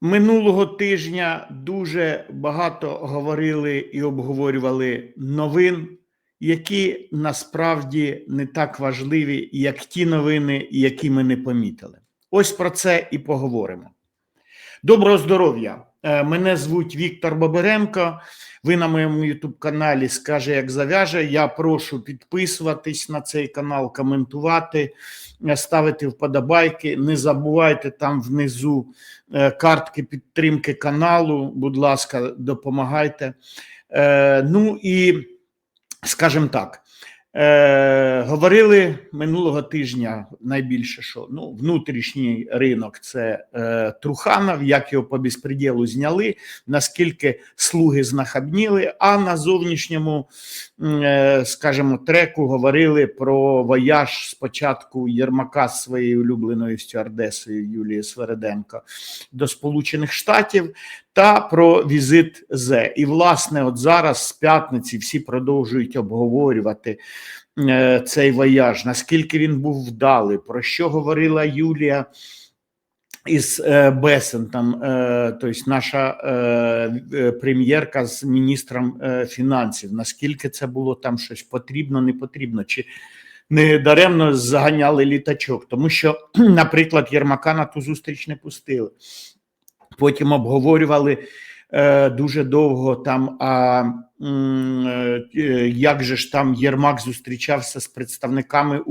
Минулого тижня дуже багато говорили і обговорювали новин, які насправді не так важливі, як ті новини, які ми не помітили. Ось про це і поговоримо. Доброго здоров'я! Е, Мене звуть Віктор Боберенко. Ви на моєму youtube каналі Скаже, як зав'яже. Я прошу підписуватись на цей канал, коментувати, е, ставити вподобайки. Не забувайте там внизу е, картки підтримки каналу. Будь ласка, допомагайте. Ну і скажімо так. Е, говорили минулого тижня найбільше, що ну, внутрішній ринок це е, Труханов, як його по безпреділу зняли, наскільки слуги знахабніли, а на зовнішньому, е, скажімо, треку говорили про вояж спочатку Єрмака з своєю улюбленою стюардесою Юлією Свереденко до Сполучених Штатів та про візит З. І, власне, от зараз з п'ятниці всі продовжують обговорювати е, цей вояж, наскільки він був вдалий, про що говорила Юлія із е, Бесен, там, е, тобто наша прем'єрка з міністром фінансів, наскільки це було там щось потрібно, не потрібно, чи не даремно заганяли літачок, тому що, наприклад, Єрмака на ту зустріч не пустили. Потім обговорювали е, дуже довго там, а е, як же ж там Єрмак зустрічався з представниками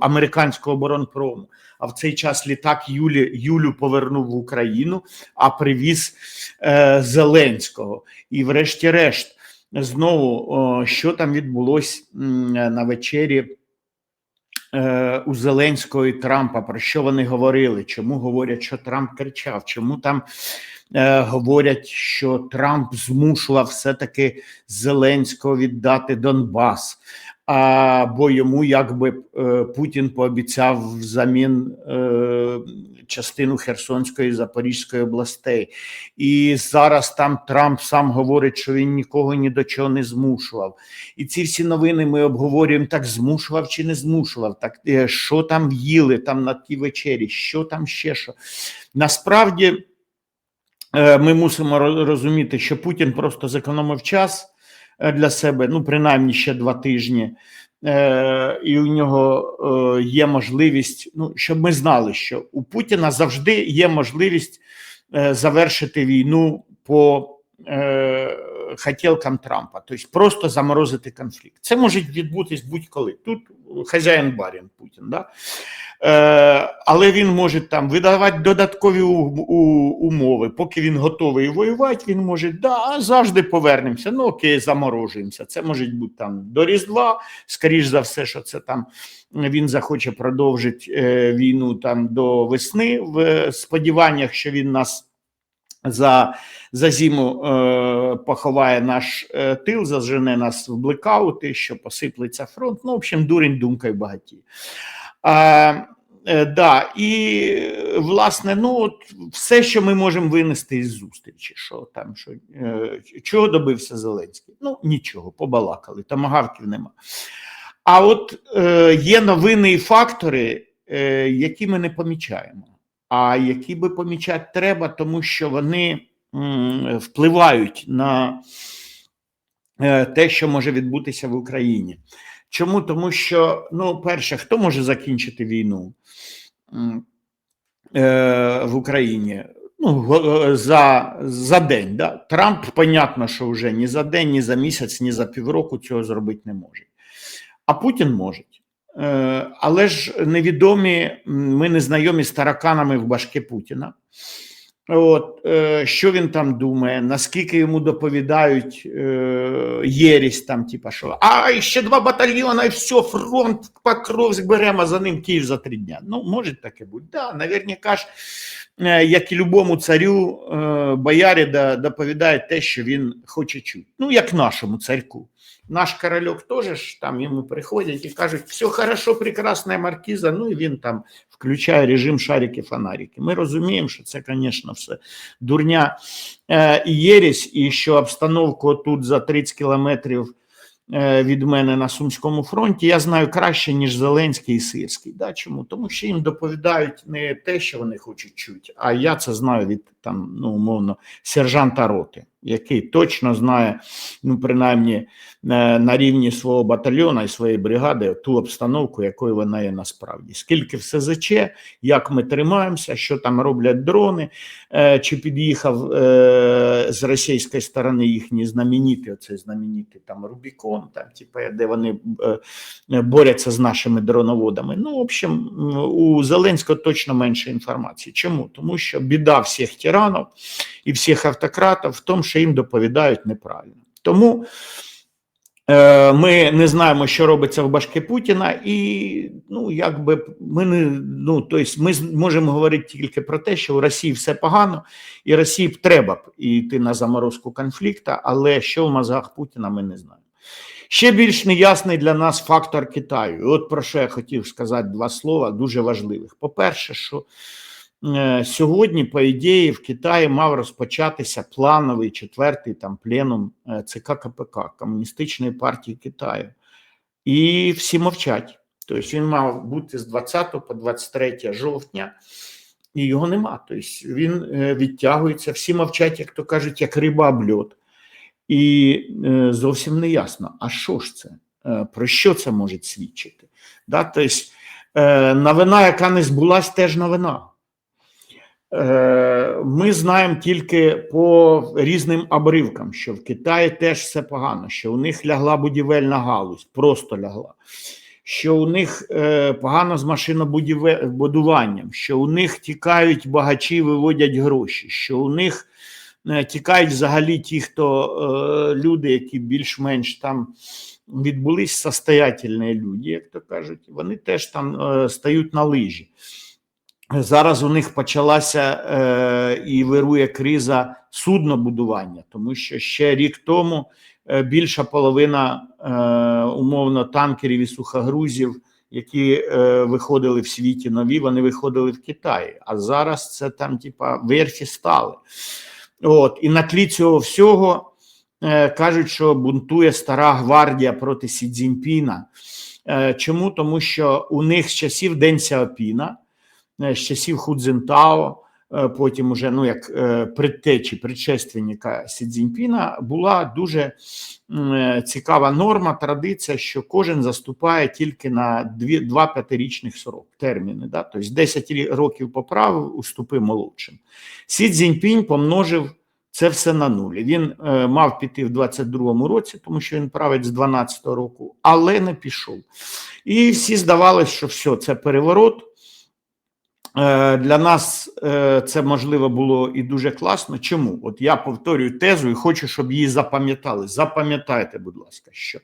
американського оборонпрому. А в цей час літак Юлі, Юлю повернув в Україну, а привіз е, Зеленського. І, врешті-решт, знову що там відбулось на вечері е, у Зеленського і Трампа, про що вони говорили, чому говорять, що Трамп кричав, чому там е, говорять, що Трамп змушував все-таки Зеленського віддати Донбас. А, бо йому якби е, Путін пообіцяв взамін е, частину Херсонської і Запорізької областей. І зараз там Трамп сам говорить, що він нікого ні до чого не змушував. І ці всі новини ми обговорюємо так: змушував чи не змушував, так е, що там їли там на тій вечері, що там ще що. Насправді ми мусимо розуміти, що Путін просто зекономив час для себе, ну принаймні ще два тижні. Е, і у нього е, є можливість, ну щоб ми знали, що у Путіна завжди є можливість е, завершити війну по е, хотілкам Трампа, тобто просто заморозити конфлікт. Це може відбутись будь-коли. Тут хазяїн барін Путін, да? Е, але він може там видавати додаткові умови. Поки він готовий воювати, він може да, завжди повернемося. Ну окей, заморожуємося. Це може бути там до Різдва, скоріш за все, що це там він захоче продовжити е, війну там до весни в сподіваннях, що він нас за, за зиму е, поховає наш е, тил, зажене нас в блекаути, що посиплеться фронт. Ну, в общем, дурень думкою багатіє. А, е, да, і е, власне, ну от все, що ми можемо винести із зустрічі, що там, що е, чого добився Зеленський? Ну нічого, побалакали, тамагавків нема. А от е, є новини і фактори, е, які ми не помічаємо, а які би помічати треба, тому що вони м, впливають на е, те, що може відбутися в Україні. Чому? Тому що, ну, перше, хто може закінчити війну е, в Україні? Ну, е, за, за день. Да? Трамп, понятно, що вже ні за день, ні за місяць, ні за півроку цього зробити не може. А Путін може. Е, але ж невідомі, ми не знайомі з тараканами в башки Путіна. От, е, що він там думає, наскільки йому доповідають е, єрість там, типа що, а ще два батальйони, і все, фронт, Покровськ беремо, за ним Київ за три дня. Ну, може таке бути. Да, наверняка ж, е, як і любому царю, боярі да, доповідають те, що він хоче чути. Ну, як нашому царьку. Наш корольок теж там йому приходять і кажуть, все хорошо, прекрасна маркіза, ну і він там включає режим шарики-фонарики. Ми розуміємо, що це, звісно, все дурня і єресь, і що обстановку тут за 30 кілометрів е, від мене на Сумському фронті, я знаю краще, ніж Зеленський і Сирський. Да? Чому? Тому що їм доповідають не те, що вони хочуть чути, а я це знаю від там, ну, умовно, сержанта роти, який точно знає, ну, принаймні, е, на рівні свого батальйона і своєї бригади ту обстановку, якою вона є насправді. Скільки в СЗЧ, як ми тримаємося, що там роблять дрони, е, чи під'їхав е, з російської сторони їхні знамениті, оцей знаменитий там Рубікон, там, типу, де вони борються з нашими дроноводами. Ну, в общем, у Зеленського точно менше інформації. Чому? Тому що біда всіх тиранів і всіх автократів в тому, що їм доповідають неправильно. Тому е, ми не знаємо, що робиться в башки Путіна, і ну, якби ми не ну, тобто ми можемо говорити тільки про те, що в Росії все погано, і Росії треба б йти на заморозку конфлікту, але що в мозгах Путіна, ми не знаємо. Ще більш неясний для нас фактор Китаю. І От про що я хотів сказати два слова, дуже важливих. По-перше, що сьогодні, по ідеї, в Китаї мав розпочатися плановий четвертий там пленум е, ЦК КПК Комуністичної партії Китаю. І всі мовчать. Тобто він мав бути з 20 по 23 жовтня, і його нема. Тобто він е, відтягується, всі мовчать, як то кажуть, як риба об льод. І е, зовсім не ясно, а що ж це? Е, про що це може свідчити? Тобто, е, новина, яка не збулась, теж новина. Е, Ми знаємо тільки по різним обривкам, що в Китаї теж все погано, що у них лягла будівельна галузь, просто лягла. Що у них е, погано з машинобудуванням, що у них тікають багачі, виводять гроші, що у них е, тікають взагалі ті, хто люди, які більш-менш там відбулись состоятельні люди, як то кажуть, вони теж там стають на лижі. Зараз у них почалася е, і вирує криза суднобудування, тому що ще рік тому е, більша половина е, умовно танкерів і сухогрузів, які е, виходили в світі нові, вони виходили в Китаї. А зараз це там, типа, верфі стали. От, і на тлі цього всього е, кажуть, що бунтує стара гвардія проти Сі Цзіньпіна. Е, чому? Тому що у них з часів День Сяопіна, з часів Худзентао, е, потім уже ну як е, предтечі, предшественника Сі Цзіньпіна, була дуже е, цікава норма, традиція, що кожен заступає тільки на дві, два п'ятирічних срок, терміни. Да? Тобто 10 років поправив, уступи молодшим. Сі Цзіньпінь помножив це все на нулі. Він е, мав піти в 22-му році, тому що він править з 12-го року, але не пішов. І всі здавалося, що все, це переворот. Е, Для нас е, це можливо було і дуже класно. Чому? От я повторюю тезу і хочу, щоб її запам'ятали. Запам'ятайте, будь ласка, що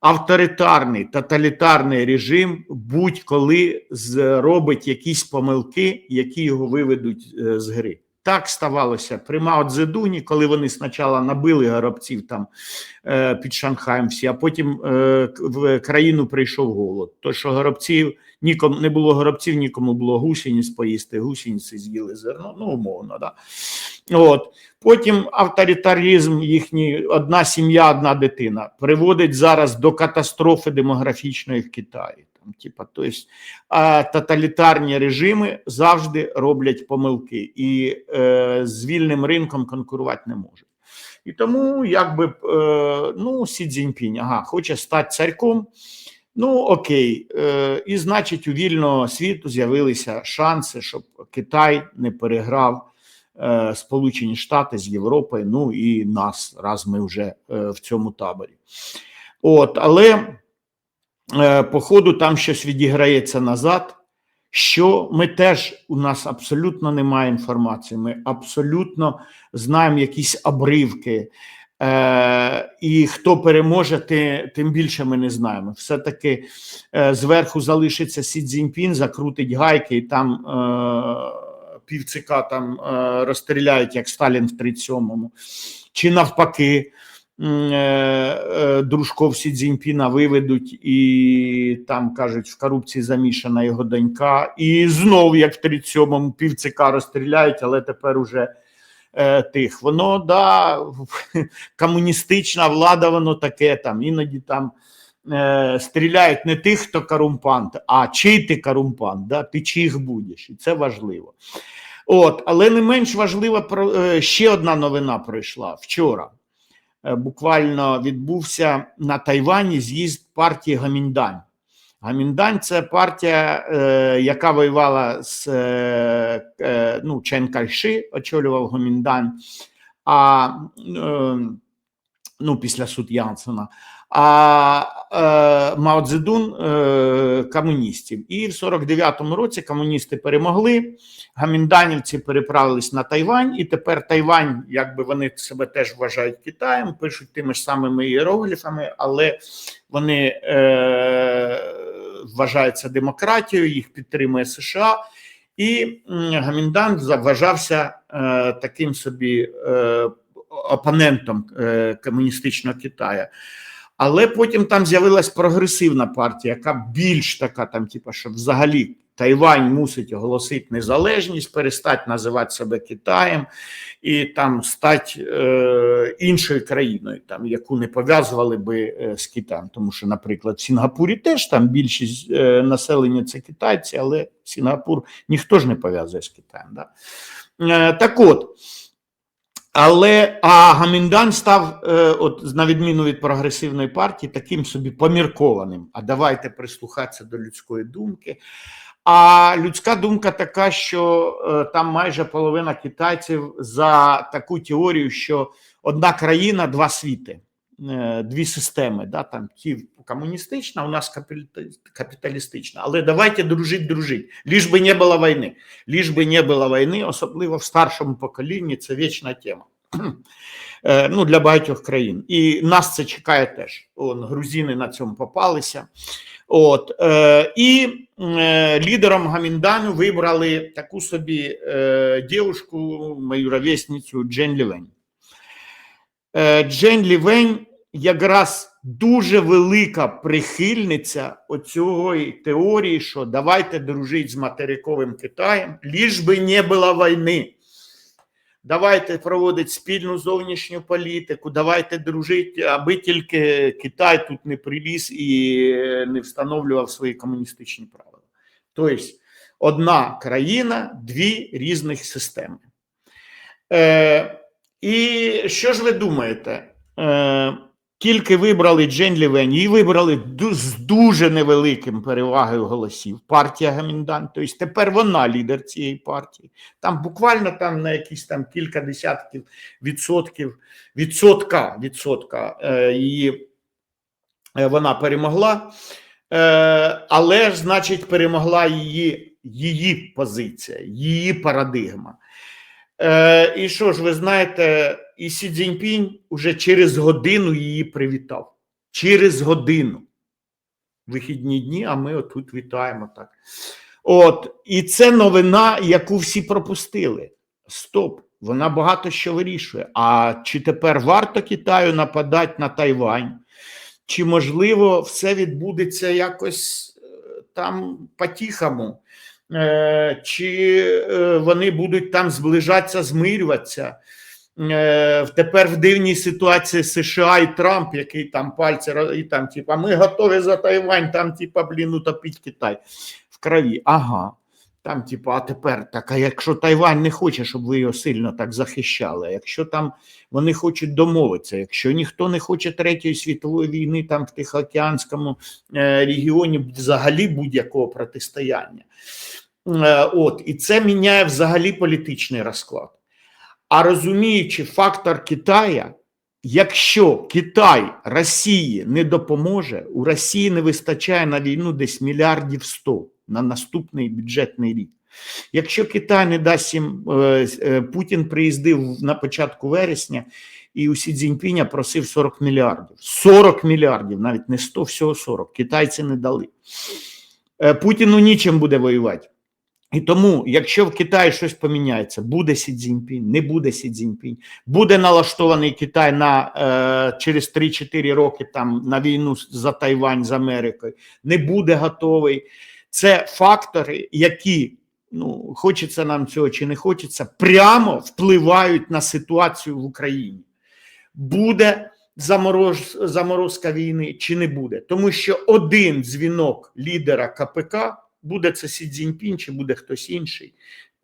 авторитарний тоталітарний режим будь-коли зробить якісь помилки, які його виведуть е, з гри. Так ставалося при Мао Цзедуні, коли вони спочатку набили горобців там під Шанхаєм всі, а потім в країну прийшов голод. То, що горобців нікому не було горобців, нікому було гусениць поїсти, гусениці з'їли зерно, ну умовно, да. От. Потім авторитаризм їхній, одна сім'я, одна дитина, приводить зараз до катастрофи демографічної в Китаї. Там, типа, то есть, а тоталітарні режими завжди роблять помилки і е, з вільним ринком конкурувати не можуть. І тому, якби, е, ну, Сі Цзіньпінь, ага, хоче стати царьком, ну окей. Е, і значить, у вільного світу з'явилися шанси, щоб Китай не переграв е, Сполучені Штати з Європою, ну і нас, раз ми вже е, в цьому таборі. От, але по ходу там щось відіграється назад. Що ми теж у нас абсолютно немає інформації. Ми абсолютно знаємо якісь обривки. Е, і хто переможе, ти, тим більше ми не знаємо. Все-таки е, зверху залишиться Сі Цзіньпін, закрутить гайки, і там е, півцика там е, розстріляють, як Сталін в 37-му. Чи навпаки, е, е, дружков Сі Цзіньпіна виведуть і там кажуть, в корупції замішана його донька. І знов, як в 37-му, півцика розстріляють, але тепер уже е, тих. Воно да, комуністична влада, воно таке там, іноді там е, стріляють не тих, хто корумпант, а чий ти корумпант, да? ти чиїх будеш, і це важливо. От, але не менш важлива е, ще одна новина пройшла вчора. Буквально відбувся на Тайвані з'їзд партії Гаміндань. Гаміндань це партія, е, яка воювала з е, е, ну, Чен Кайши, очолював гоміндань. а е, ну, після суд Янсена. А е, Мао Цзедун е, комуністів. І в 49-му році комуністи перемогли. Гамінданівці переправились на Тайвань, і тепер Тайвань, якби вони себе теж вважають Китаєм, пишуть тими ж самими іерогліфами, але вони е, вважаються демократією, їх підтримує США. І Гаміндан вважався е, таким собі е, опонентом е, комуністичного Китаю. Але потім там з'явилась прогресивна партія, яка більш така, там, типу, що взагалі Тайвань мусить оголосити незалежність, перестати називати себе Китаєм і там стати е, іншою країною, там, яку не пов'язували би е, з Китаєм. Тому що, наприклад, в Сінгапурі теж там більшість е, населення це китайці, але Сінгапур ніхто ж не пов'язує з Китаєм. Да? Е, так от. Але а Гаміндан став, е, от на відміну від прогресивної партії, таким собі поміркованим. А давайте прислухатися до людської думки. А людська думка така, що е, там майже половина китайців за таку теорію, що одна країна, два світи, дві системи. Да, там ті комуністична, у нас капіталістична. Але давайте дружить, дружить. Ліж би не було війни. Ліж би не було війни, особливо в старшому поколінні, це вічна тема. Е, Ну, для багатьох країн. І нас це чекає теж. Он, грузини на цьому попалися. От, е, і е, лідером Гаміндану вибрали таку собі е, дівушку, мою ровесницю Джен Лівень. Е, Джен Лівень якраз дуже велика прихильниця оцього теорії, що давайте дружити з материковим Китаєм, ліж би не було війни. Давайте проводити спільну зовнішню політику, давайте дружити, аби тільки Китай тут не приліз і не встановлював свої комуністичні правила. Тобто, одна країна, дві різних системи. Е, і що ж ви думаєте? Е, тільки вибрали Джен Лівень, її вибрали з дуже невеликим перевагою голосів. Партія Гаміндан. Тобто тепер вона лідер цієї партії. Там буквально там на якісь там кілька десятків відсотків, відсотка, відсотка е, її е, вона перемогла. Е, але значить, перемогла її, її позиція, її парадигма. Е, і що ж, ви знаєте, і Сі Цзіньпінь уже через годину її привітав. Через годину. Вихідні дні, а ми отут вітаємо так. От, і це новина, яку всі пропустили. Стоп, вона багато що вирішує. А чи тепер варто Китаю нападати на Тайвань? Чи можливо все відбудеться якось е, там по-тихому? Е, Чи е, вони будуть там зближатися, змирюватися? Е, Тепер в дивній ситуації США і Трамп, який там пальці і там, типа, ми готові за Тайвань, там, типа, блін, утопіть Китай в крові. Ага. Там, типу, а тепер так, а якщо Тайвань не хоче, щоб ви його сильно так захищали, а якщо там вони хочуть домовитися, якщо ніхто не хоче Третьої світової війни там в Тихоокеанському е, регіоні взагалі будь-якого протистояння. Е, от, і це міняє взагалі політичний розклад. А розуміючи фактор Китая, якщо Китай Росії не допоможе, у Росії не вистачає на війну десь мільярдів сто на наступний бюджетний рік. Якщо Китай не дасть їм, е, е, Путін приїздив на початку вересня і у Сі Цзіньпіня просив 40 мільярдів. 40 мільярдів, навіть не 100, всього 40. Китайці не дали. Е, Путіну нічим буде воювати. І тому, якщо в Китаї щось поміняється, буде Сі Цзіньпінь, не буде Сі Цзіньпінь, буде налаштований Китай на е, через 3-4 роки там на війну за Тайвань з Америкою, не буде готовий. Це фактори, які ну, хочеться нам цього чи не хочеться, прямо впливають на ситуацію в Україні. Буде замороз, заморозка війни чи не буде? Тому що один дзвінок лідера КПК буде це Сі Цзіньпін чи буде хтось інший.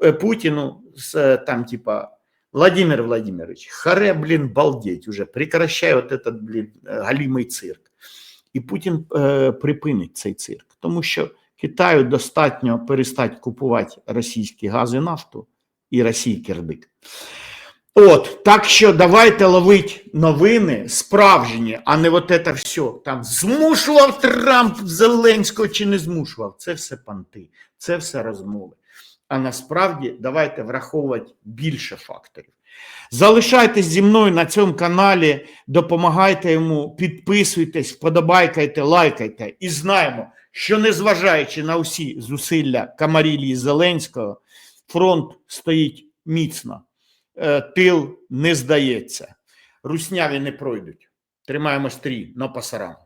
Е, Путіну з е, там, типа, Владимир Владимирович, харе, блін, балдеть уже, прекращай от этот, блін, е, галімий цирк. І Путін е, припинить цей цирк, тому що Китаю достатньо перестати купувати російський газ і нафту і Росії кирдик. От, так що давайте ловить новини справжні, а не от це все. Там змушував Трамп Зеленського чи не змушував. Це все панти, це все розмови. А насправді давайте враховувати більше факторів. Залишайтесь зі мною на цьому каналі, допомагайте йому, підписуйтесь, вподобайкайте, лайкайте. І знаємо, що незважаючи на усі зусилля Камарілії Зеленського, фронт стоїть міцно, Е, тил не здається. Русняві не пройдуть. Тримаємо стрій, но пасарам.